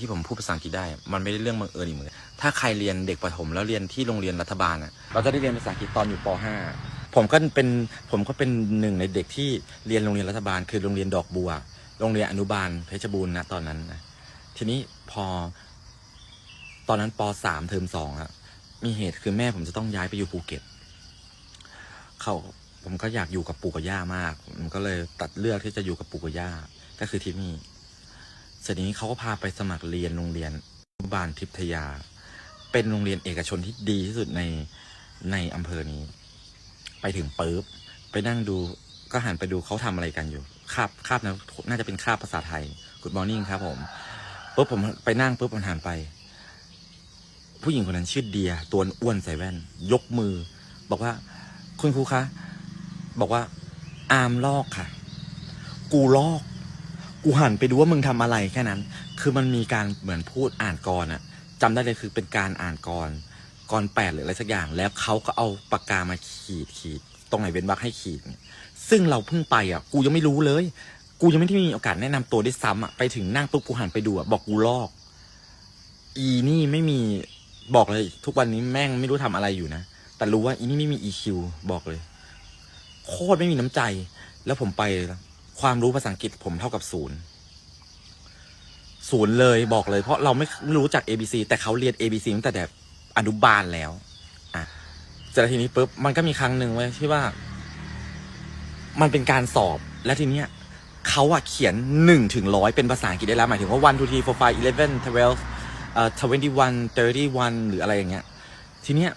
ที่ผมพูดภาษาอังกฤษได้ มันไม่ได้เรื่องบังเอิญอีกเหมือนกันถ้าใครเรียนเด็กประถมแล้วเรียนที่โรงเรียนรัฐบาลอะ เราจะได้เรียนภาษาอังกฤษตอนอยู่ป .5 ผมก็เป็นผมก็เป็นหนึ่งในเด็กที่เรียนโรงเรียนรัฐบาล คือโรงเรียนดอกบัว โรงเรียนอนุบาลเพชรบูรณ์นะตอนนั้นนะทีนี้พอ ตอนนั้นป .3 เทอมสองอะมีเหตุคือแม่ผมจะต้องย้ายไปอยู่ภูเก็ตเขาผมก็อยากอยู่กับปู่กับย่ามาก ผมก็เลยตัดเลือกที่จะอยู่กับปู่กับย่า ก็คือที่นี่ เสร็จนี้เขาก็พาไปสมัครเรียนโรงเรียนบาลทิพยา เป็นโรงเรียนเอกชนที่ดีที่สุดในในอำเภอนี้ ไปถึงปุ๊บไปนั่งดูก็หันไปดูเขาทำอะไรกันอยู่คาบคาบนะน่าจะเป็นคาบภาษาไทย Good morning ครับผมปุ๊บผมไปนั่งปุ๊บผมหันไป ผู้หญิงคนนั้นชื่อเดียตัวอ้วนใส่แว่น ยกมือ บอกว่า คุณครูคะบอกว่า อามลอกค่ะ กูลอก กูหันไปดูว่ามึงทำอะไรแค่นั้น คือมันมีการเหมือนพูดอ่านกรอะจำได้เลยคือเป็นการอ่านกรกรแปดหรืออะไรสักอย่าง แล้วเขาก็เอาปากกามาขีดขีด ตรงไหนเว้นวรรคให้ขีด ซึ่งเราเพิ่งไปอะ กูยังไม่รู้เลย กูยังไม่ได้มีโอกาสแนะนำตัวด้วยซ้ำอะ ไปถึงนั่งปุ๊บกูหันไปดูอะบอกกูลอก อีนี่ไม่มีบอกเลย ทุกวันนี้แม่งไม่รู้ทำอะไรอยู่นะ แต่รู้ว่าอีนี่ไม่มี EQ บอกเลย โคตรไม่มีน้ำใจ แล้วผมไป ความรู้ภาษาอังกฤษผมเท่ากับศูนย์ศูนย์เลยบอกเลย เพราะเราไม่รู้จัก A B C แต่เขาเรียน A B C ตั้งแต่แบบอนุบาลแล้วอะเจแล้วทีนี้ปุ๊บมันก็มีครั้งหนึ่งไว้ที่ว่า มันเป็นการสอบและทีเนี้ยเขาอะเขียนหนึ่งถึงร้อยเป็นภาษาอังกฤษได้แล้วหมายถึงว่า one two three four five eleven twelve เอ่อ twenty one thirty one หรืออะไรอย่างเงี้ย ทีเนี้ย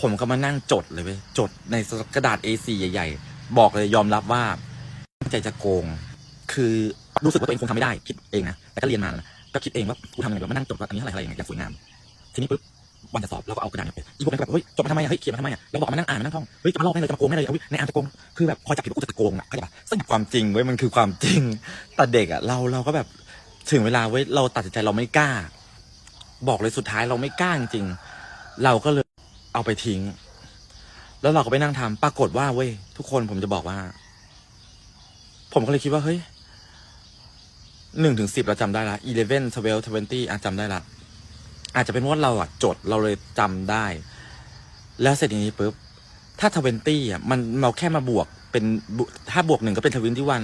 ผมก็มานั่งจดเลยเว้ยจดในกระดาษ A4 ใหญ่ ๆ บอกเลยยอมรับว่า ใจจะโกง คือรู้สึกว่าตัวเองคงทำไม่ได้คิดเองนะ แต่ก็เรียนมานะก็คิดเองว่ากูทำยังไงวะมานั่งจดว่าอันนี้อะไรอะไรอย่างเงี้ยอย่างสวยงาม ทีนี้ปุ๊บวันจะสอบเราก็เอากระดาษเนี่ยไปอีกพวกนั้นก็แบบเฮ้ยจดมาทำไมอะเฮ้ยเขียนมาทำไมอะแล้วบอกมานั่งอ่านมานั่งท่องเฮ้ยจะมาลอกแม่เลยจะมาโกงแม่เลยเอาในอ่านจะโกงคือแบบพอจับผิดปุ๊บกูจะโกงอะเข้าใจปะซึ่งความจริงเว้ยมันคือความจริงแต่เด็กอะเราเราก็แบบถึงเวลาเว้ยเราตัดสินใจเราไม่กล้า บอกเลยสุดท้ายเราไม่กล้าจริงๆเราก็เลยเอาไปทิ้ง แล้วเราก็ไปนั่งทำปรากฏว่าเว้ยทุกคนผมจะบอกว่า ผมก็เลยคิดว่า เฮ้ยหนึ่งถึงสิบเราจำได้ละ eleven twelve twenty อะจำได้ละ อาจจะเป็นว่าเราอะจดเราเลยจำได้ แล้วเสร็จอย่างนี้ปุ๊บ ถ้าทเวนตี้อะมันเราแค่มาบวกเป็นบุถ้าบวกหนึ่งก็เป็นทวินที่วัน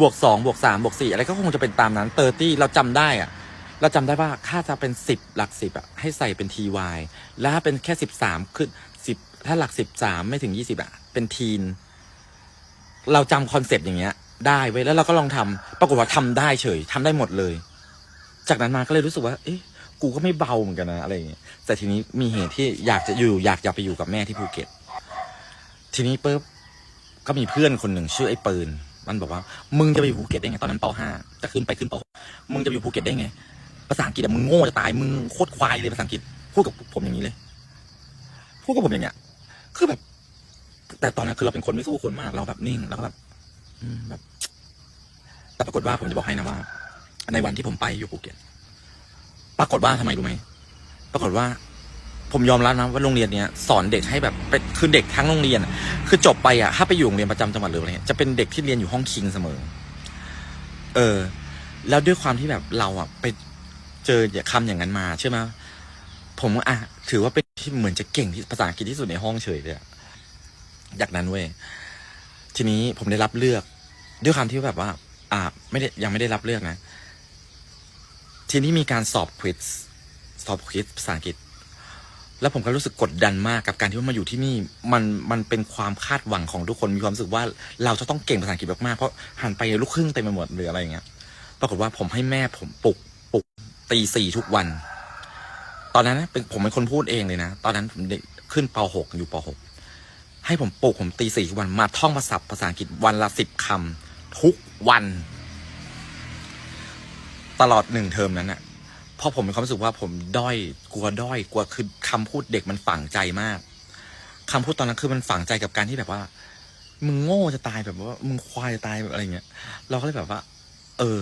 บวกสองบวกสามบวกสี่อะไรก็คงจะเป็นตามนั้นเตอร์ตี้เราจำได้อะเราจำได้ว่าค่าจะเป็นสิบหลักสิบอะให้ใส่เป็น ty แล้วถ้าเป็นแค่สิบสามขึ้นสิบถ้าหลักสิบสามไม่ถึงยี่สิบอะเป็นทีน เราจำคอนเซปต์อย่างเงี้ย ได้ไว้แล้วเราก็ลองทำปรากฏว่าทำได้เฉยทำได้หมดเลย จากนั้นมาก็เลยรู้สึกว่า เอ๊ะกูก็ไม่เบาเหมือนกันนะอะไรอย่างเงี้ยแต่ทีนี้มีเหตุที่อยากจะอยู่อยากจะไปอยู่กับแม่ที่ภูเก็ต ทีนี้ปุ๊บก็มีเพื่อนคนหนึ่งชื่อไอ้ปืน มันบอกว่า มึงจะไปอยู่ภูเก็ตได้ไงตอนนั้นป .5 จะขึ้นไปขึ้นป .6 มึงจะไปอยู่ภูเก็ตได้ไงภาษาอังกฤษอะมึงโง่จะตายมึงโคตรควายเลยภาษาอังกฤษพูดกับผมอย่างนี้เลยพูดกับผมอย่างเงี้ย คือแบบ แต่ตอนนั้นคือเราเป็นคนไม่สู้คนมาก เราแบบนิ่งแล้วก็แบบแบบ แต่ปรากฏว่าผมจะบอกให้นะว่า ในวันที่ผมไปอยู่ภูเก็ตปรากฏว่าทำไมรู้ไหมปรากฏว่า ผมยอมรับนะว่าโรงเรียนเนี้ยสอนเด็กให้แบบเป็นคือเด็กทั้งโรงเรียน คือจบไปอะถ้าไปอยู่โรงเรียนประจำจังหวัดหรืออะไรจะเป็นเด็กที่เรียนอยู่ห้องคิงเสมอ เออ แล้วด้วยความที่แบบเราอะไปเจอคำอย่างนั้นมาใช่ไหมผมอะถือว่าเป็นที่เหมือนจะเก่งที่ภาษาอังกฤษที่สุดในห้องเฉยเลยอะจากนั้นเว้ยทีนี้ผมได้รับเลือกด้วยความที่แบบว่า อ่าไม่ได้ยังไม่ได้รับเลือกนะ ทีนี้มีการสอบควิสสอบควิสภาษาอังกฤษ แล้วผมก็รู้สึกกดดันมากกับการที่ว่ามาอยู่ที่นี่ มันมันเป็นความคาดหวังของทุกคนมีความรู้สึกว่าเราจะต้องเก่งภาษาอังกฤษมากๆเพราะหันไปลูกครึ่งเต็มไปหมดหรืออะไรอย่างเงี้ยปรากฏว่าผมให้แม่ผมปลุกปลุกตีสี่ทุกวัน ตอนนั้นนะเป็นผมเป็นคนพูดเองเลยนะ ตอนนั้นผมเด็กขึ้นป .6 อยู่ป .6 ให้ผมปลุกผมตีสี่ทุกวันมาท่องภาษาภาษาอังกฤษวันละสิบคำ ทุกวัน ตลอดหนึ่งเทอมนั้นอะเพราะผมมีความรู้สึกว่าผมด้อยกลัวด้อยกลัวคือคำพูดเด็กมันฝังใจมากคำพูดตอนนั้นคือมันฝังใจกับการที่แบบว่า มึงโง่จะตายแบบว่า มึงควายจะตายแบบอะไรเงี้ย เราก็เลยแบบว่า เออ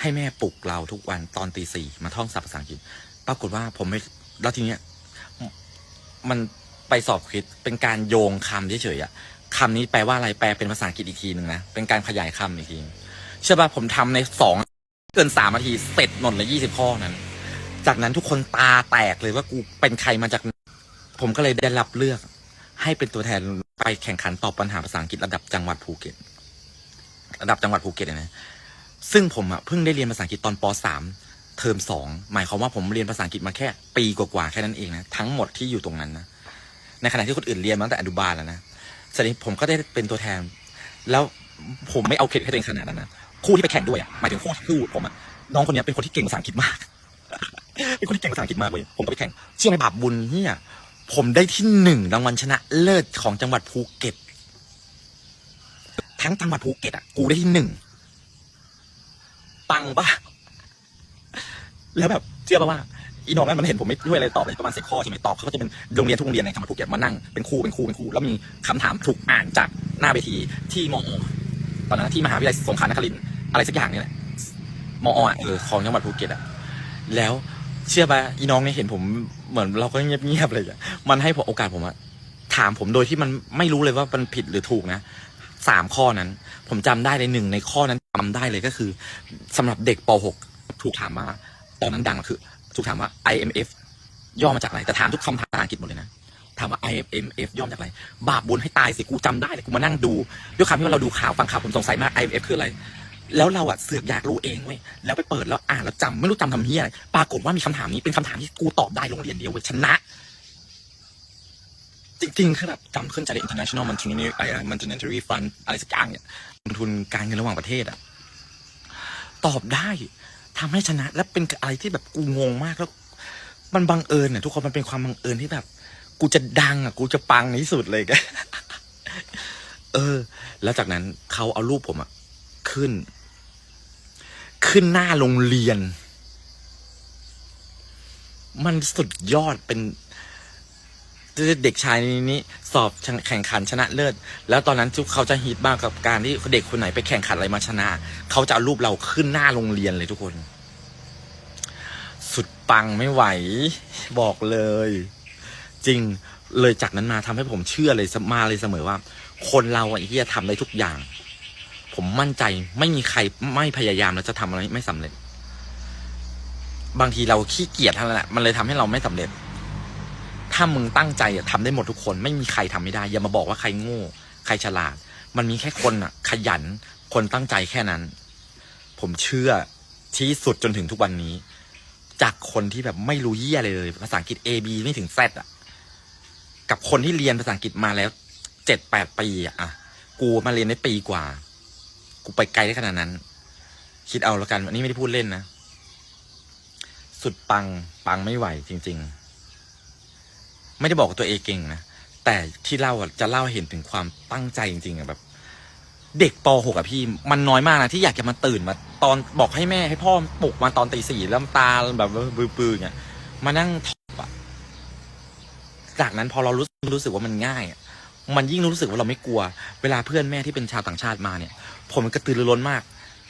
ให้แม่ปลุกเราทุกวันตอนตีสี่มาท่องศัพท์ภาษาอังกฤษ ปรากฏว่าผมไม่แล้วทีเนี้ยมันไปสอบคิดเป็นการโยงคำเฉยๆอะ คำนี้แปลว่าอะไรแปลเป็นภาษาอังกฤษอีกทีหนึ่งนะ เป็นการขยายคำอีกที เชื่อป่ะผมทำในสองเกินสามนาทีเสร็จหมดเลยยี่สิบข้อนั้น จากนั้นทุกคนตาแตกเลยว่ากูเป็นใครมาจาก ผมก็เลยได้รับเลือก ให้เป็นตัวแทนไปแข่งขันตอบปัญหาภาษาอังกฤษระดับจังหวัดภูเก็ตระดับจังหวัดภูเก็ตเนี่ยนะซึ่งผมอะเพิ่งได้เรียนภาษาอังกฤษตอนป .3 เทอมสองหมายความว่าผมเรียนภาษาอังกฤษมาแค่ ปีกว่าๆแค่นั้นเองนะทั้งหมดที่อยู่ตรงนั้นนะในขณะที่คนอื่นเรียนมาตั้งแต่อนุบาลแล้วนะ สรนี้ผมก็ได้เป็นตัวแทน แล้วผมไม่เอาเครดิตให้ตัวเองขนาดนั้นนะคู่ที่ไปแข่งด้วยอะหมายถึงคู่คู่ผมอะน้องคนนี้เป็นคนที่เก่งภาษาอังกฤษมาก เป็นคนที่เก่งภาษาอังกฤษมากเลยผมก็ไปแข่งเชื่อไหมบาปบุญเนี่ยผมได้ที่หนึ่งรางวัลชนะเลิศของจังหวัดภูเก็ต ทั้งจังหวัดภูเก็ตอะกูได้ที่หนึ่งปังปะแล้วแบบเชื่อปะว่า อีน้องนั้นมันเห็นผมไม่ด้วยอะไรตอบเลยประมาณสิบข้อใช่ไหมตอบเขาก็จะเป็นโรงเรียนทุกโรงเรียนในจังหวัดภูเก็ตมานั่งเป็นครูเป็นครูเป็นครูแล้วมีคำถามถูกอ่านจากหน้าเวทีที่มอตอนนั้นที่มหาวิทยาลัยสงขลานครินทร์อะไรสักอย่างนี่แหละมออะเออของจังหวัดภูเก็ตอะแล้วเชื่อปะอีน้องเนี่ยเห็นผมเหมือนเราก็เงียบๆเลยอะมันให้ผมโอกาสผมอะถามผมโดยที่มันไม่รู้เลยว่ามันผิดหรือถูกนะสามข้อนั้น ผมจำได้เลยหนึ่งในข้อนั้นจำได้เลยก็คือสำหรับเด็กป .6 ถูกถามว่าตอนนั้นดังคือ ถูกถามว่า IMF ย่อมาจากอะไร แต่ถามทุกคำถามภาษาอังกฤษหมดเลยนะถามว่า IMF ย่อมาจากอะไร บาปบุญให้ตายสิ กูจำได้เลยกูมานั่งดู ด้วยคำที่ว่าเราดูข่าวฟังข่าวผมสงสัยมาก IMF คืออะไร แล้วเราอะเสือกอยากรู้เองเว้ย แล้วไปเปิดแล้วอ่านแล้วจำไม่รู้จำทำเฮียอะไร ปรากฏว่ามีคำถามนี้เป็นคำถามที่กูตอบได้โรงเรียนเดียวเว้ยชนะ จริงๆคือแบบจำขึ้นใจเลย international monetary ไอ้ monetary fund อะไรสักอย่างเนี่ยลงทุนการเงินระหว่างประเทศอะตอบได้ ทำให้ชนะ และเป็นอะไรที่แบบกูงงมากแล้ว มันบังเอิญเนี่ยทุกคนมันเป็นความบังเอิญที่แบบ กูจะดังอะ กูจะปังที่สุดเลยแกเออ แล้วจากนั้นเขาเอารูปผมอะ ขึ้น ขึ้นหน้าโรงเรียน มันสุดยอดเป็น เด็กชายนี้สอบแข่งขันชนะเลิศ แล้วตอนนั้นทุกเขาจะฮิตมากกับการที่เด็กคนไหนไปแข่งขันอะไรมาชนะ เขาจะเอารูปเราขึ้นหน้าโรงเรียนเลยทุกคน สุดปังไม่ไหว บอกเลย จริงเลยจากนั้นมาทำให้ผมเชื่อเลยมาเลยเสมอว่า คนเราไอ้ที่จะทำได้ทุกอย่าง ผมมั่นใจไม่มีใครไม่พยายามแล้วจะทำอะไรไม่สำเร็จ บางทีเราขี้เกียจเท่านั้นแหละมันเลยทำให้เราไม่สำเร็จ ถ้ามึงตั้งใจอะทำได้หมดทุกคน ไม่มีใครทำไม่ได้ อย่ามาบอกว่าใครโง่ ใครฉลาด มันมีแค่คนอะขยัน คนตั้งใจแค่นั้น ผมเชื่อที่สุดจนถึงทุกวันนี้ จากคนที่แบบไม่รู้เยี่ยอะไรเลย ภาษาอังกฤษ A B ไม่ถึง Z อะกับคนที่เรียนภาษาอังกฤษมาแล้วเจ็ดแปดปีอะอะกูมาเรียนได้ปีกว่า กูไปไกลได้ขนาดนั้น คิดเอาแล้วกันอันนี้ไม่ได้พูดเล่นนะ สุดปังปังไม่ไหวจริง ๆ ไม่ได้บอกว่าตัวเองเก่งนะแต่ที่เล่าจะเล่าเห็นถึงความตั้งใจจริงๆอะแบบ เด็กป .6 อะพี่มันน้อยมากนะที่อยากจะมาตื่นมาตอนบอกให้แม่ให้พ่อปลุกมาตอนตีสี่แล้วตาแบบว่าปื้อๆเงี้ยมานั่งทอบอะจากนั้นพอเรารู้รู้สึกว่ามันง่ายอะมันยิ่งรู้สึกว่าเราไม่กลัว เวลาเพื่อนแม่ที่เป็นชาวต่างชาติมาเนี่ย ผมกระตือรือร้นมาก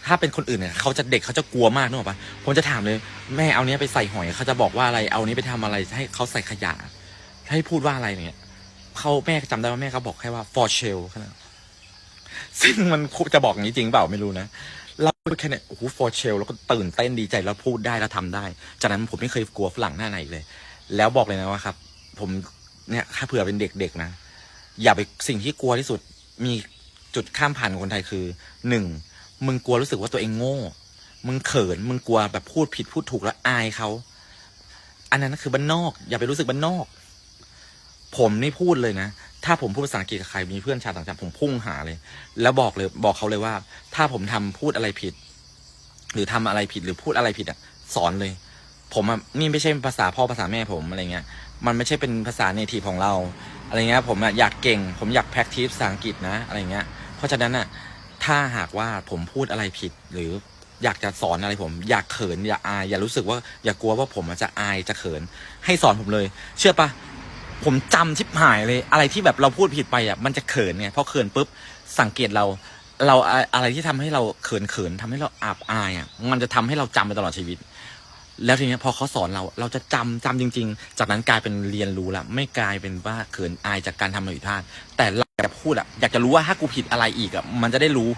ถ้าเป็นคนอื่นเนี่ยเขาจะเด็กเขาจะกลัวมากนึกออกปะผมจะถามเลย แม่เอาเนี้ยไปใส่หอยเขาจะบอกว่าอะไรเอานี้ไปทำอะไรให้เขาใส่ขยะ ให้พูดว่าอะไรเนี่ยเขาแม่จำได้ว่าแม่เขาบอกแค่ว่า for shell แค่นั้นซึ่งมันจะบอกอย่างนี้จริงเปล่าไม่รู้นะเราแค่เนี่ยโอ้โหฟอร์เชลแล้วก็ตื่นเต้นดีใจแล้วพูดได้แล้วทำได้ จากนั้นผมไม่เคยกลัวฝรั่งหน้าไหนเลย แล้วบอกเลยนะว่าครับ ผมเนี่ยถ้าเผื่อเป็นเด็กๆนะ อย่าไปสิ่งที่กลัวที่สุดมีจุดข้ามผ่านคนไทยคือหนึ่งมึงกลัวรู้สึกว่าตัวเองโง่ มึงเขิน มึงกลัวแบบพูดผิดพูดถูกแล้วอายเขา อันนั้นคือบ้านนอก อย่าไปรู้สึกบ้านนอก ผมนี่พูดเลยนะ ถ้าผมพูดภาษาอังกฤษกับใครมีเพื่อนชาวต่างชาติผมพุ่งหาเลย แล้วบอกเลยบอกเขาเลยว่า ถ้าผมทำพูดอะไรผิด หรือทำอะไรผิดหรือพูดอะไรผิดอะ สอนเลย ผมอะนี่ไม่ใช่ภาษาพ่อภาษาแม่ผมอะไรเงี้ย มันไม่ใช่เป็นภาษาเนทีฟของเรา อะไรเงี้ย ผมอะอยากเก่ง ผมอยาก practice ภาษาอังกฤษนะอะไรเงี้ย เพราะฉะนั้นอะ ถ้าหากว่าผมพูดอะไรผิดหรืออยากจะสอนอะไรผม อยากเขิน อย่าอาย อย่ารู้สึกว่า อย่ากลัวว่าผมจะอายจะเขิน ให้สอนผมเลย เชื่อปะ ผมจำชิบหายเลย อะไรที่แบบเราพูดผิดไปอะมันจะเขินไงพอเขินปุ๊บสังเกตเรา เราอะไรที่ทำให้เราเขินเขินทำให้เราอับอายอะมันจะทำให้เราจำไปตลอดชีวิต แล้วทีนี้พอเขาสอนเราเราจะจำจำจริง ๆ จากนั้นกลายเป็นเรียนรู้ละไม่กลายเป็นว่าเขินอายจากการทำอะไรผิดพลาดแต่เราอยากจะพูดอะอยากจะรู้ว่าถ้ากูผิดอะไรอีกอะมันจะได้รู้